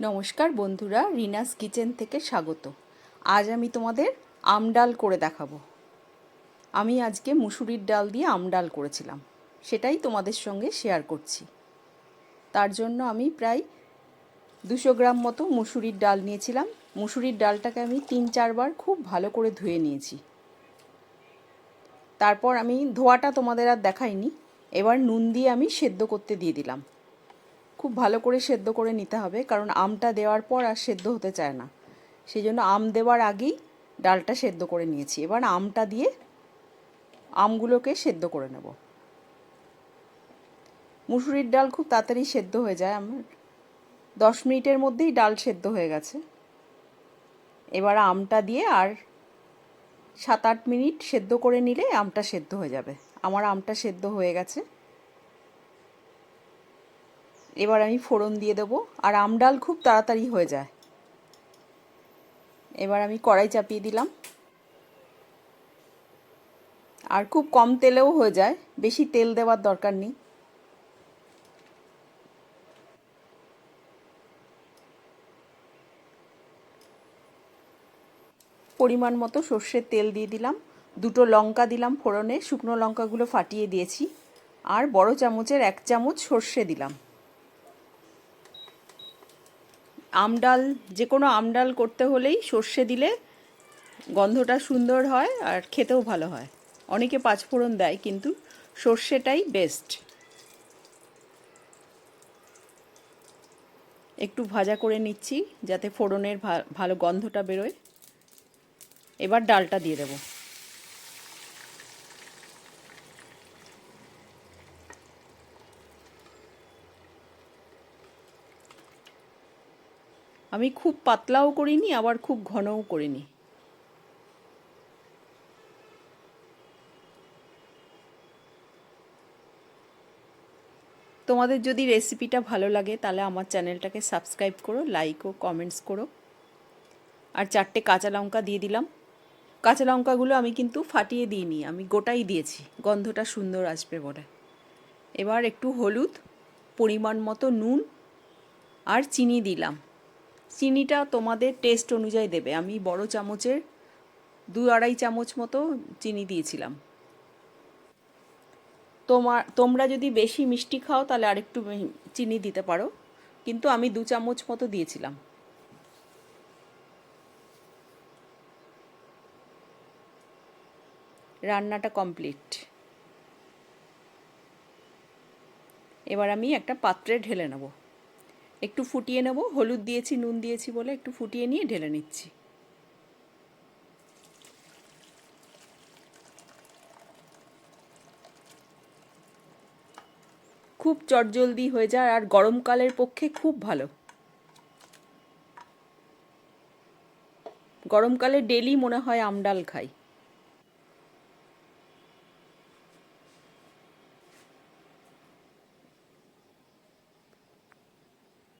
নমস্কার বন্ধুরা, রিনাস কিচেন থেকে স্বাগত। আজ আমি তোমাদের আমডাল করে দেখাবো। আমি আজকে মুসুরির ডাল দিয়ে আমডাল করেছিলাম। সেটাই তোমাদের সঙ্গে শেয়ার করছি। তার জন্য আমি প্রায় দুশো গ্রাম মতো মুসুরির ডাল নিয়েছিলাম। মুসুরির ডালটাকে আমি তিন চারবার খুব ভালো করে ধুয়ে নিয়েছি। তারপর আমি ধোয়াটা তোমাদের আর দেখাইনি। এবার নুন দিয়ে আমি সেদ্ধ করতে দিয়ে দিলাম। খুব ভালো করে সেদ্ধ করে নিতে হবে, কারণ আমটা দেওয়ার পর আর সেদ্ধ হতে চায় না। সেই জন্য আম দেওয়ার আগেই ডালটা সেদ্ধ করে নিয়েছি। এবার আমটা দিয়ে আমগুলোকে সেদ্ধ করে নেব। মুসুরির ডাল খুব তাড়াতাড়ি সেদ্ধ হয়ে যায়। আমার দশ মিনিটের মধ্যেই ডাল সেদ্ধ হয়ে গেছে। এবার আমটা দিয়ে আর সাত আট মিনিট সেদ্ধ করে নিলে আমটা সেদ্ধ হয়ে যাবে। আমার আমটা সেদ্ধ হয়ে গেছে। এবার আমি ফোড়ন দিয়ে দেবো। আর আমডাল খুব তাড়াতাড়ি হয়ে যায়। এবার আমি কড়াই চাপিয়ে দিলাম। আর খুব কম তেলেও হয়ে যায়। বেশি তেল দেওয়ার দরকার নেই। পরিমাণ মতো সর্ষের তেল দিয়ে দিলাম। দুটো লঙ্কা দিলাম ফোড়নে। শুকনো লঙ্কাগুলো ফাটিয়ে দিয়েছি। আর বড় চামচের এক চামচ সর্ষে দিলাম। আমডাল, যে কোনো আমডাল করতে হলেই সর্ষে দিলে গন্ধটা সুন্দর হয় আর খেতেও ভালো হয়। অনেকে পাঁচফোড়ন দেয়, কিন্তু সর্ষেটাই বেস্ট একটু ভাজা করে নিচ্ছি, যাতে ফোড়নের ভালো গন্ধটা বেরোয়। এবার ডালটা দিয়ে দেবো। আমি খুব পাতলাও করিনি, আবার খুব ঘনও করিনি। তোমাদের যদি রেসিপিটা ভালো লাগে, তাহলে আমার চ্যানেলটাকে সাবস্ক্রাইব করো লাইক ও কমেন্টস করো। আর চারটে কাঁচা লঙ্কা দিয়ে দিলাম। কাঁচা লঙ্কাগুলো আমি কিন্তু ফাটিয়ে দিইনি, আমি গোটাই দিয়েছি, গন্ধটা সুন্দর আসবে বলে। এবার একটু হলুদ, পরিমাণ মতো নুন আর চিনি দিলাম। চিনিটা তোমাদের টেস্ট অনুযায়ী দেবে। আমি বড় চামচের দু আড়াই চামচ মতো চিনি দিয়েছিলাম। তোমার তোমরা যদি বেশি মিষ্টি খাও তাহলে আরেকটু চিনি দিতে পারো। কিন্তু আমি দু চামচ মতো দিয়েছিলাম। রান্নাটা কমপ্লিট এবার আমি একটা পাত্রে ঢেলে নেব। একটু ফুটিয়ে নেব, হলুদ দিয়েছি, নুন দিয়েছি বলে একটু ফুটিয়ে নিয়ে ঢেলে নিচ্ছি। খুব চটজলদি হয়ে যায় আর গরমকালের পক্ষে খুব ভালো। গরমকালে ডেলি মনে হয় আমডাল খাই।